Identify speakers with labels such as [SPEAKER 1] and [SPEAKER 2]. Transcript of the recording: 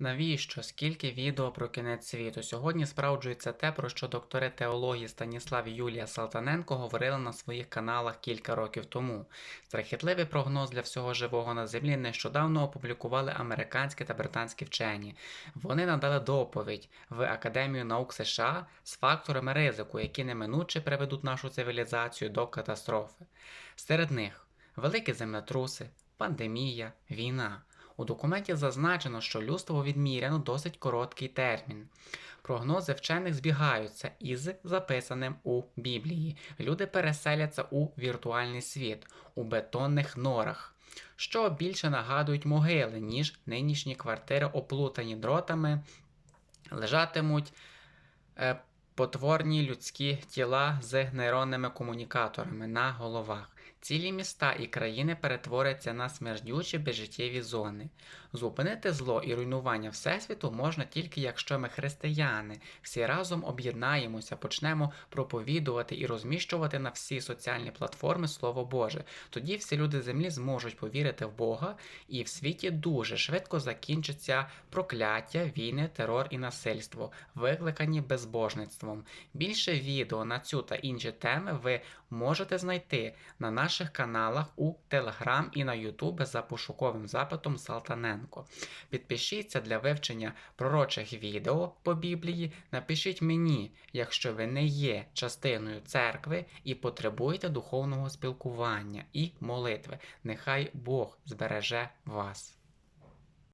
[SPEAKER 1] Навіщо? Скільки відео про кінець світу? Сьогодні справджується те, про що доктори теології Станіслав і Юлія Салтаненко говорили на своїх каналах кілька років тому. Страхітливий прогноз для всього живого на землі нещодавно опублікували американські та британські вчені. Вони надали доповідь в Академію наук США з факторами ризику, які неминуче приведуть нашу цивілізацію до катастрофи. Серед них великі землетруси, пандемія, війна. У документі зазначено, що людство відміряно досить короткий термін. Прогнози вчених збігаються із записаним у Біблії. Люди переселяться у віртуальний світ, у бетонних норах, що більше нагадують могили, ніж нинішні квартири, оплутані дротами, лежатимуть е, потворні людські тіла з нейронними комунікаторами на головах. Цілі міста і країни перетворяться на смердючі безжиттєві зони. Зупинити зло і руйнування Всесвіту можна тільки якщо ми, християни, всі разом об'єднаємося, почнемо проповідувати і розміщувати на всі соціальні платформи Слово Боже. Тоді всі люди землі зможуть повірити в Бога, і в світі дуже швидко закінчиться прокляття, війни, терор і насильство, викликані безбожництвом. Більше відео на цю та інші теми ви можете знайти на наших каналах у Telegram і на YouTube за пошуковим запитом Салтаненко. Підпишіться для вивчення пророчих відео по Біблії. Напишіть мені, якщо ви не є частиною церкви і потребуєте духовного спілкування і молитви. Нехай Бог збереже вас.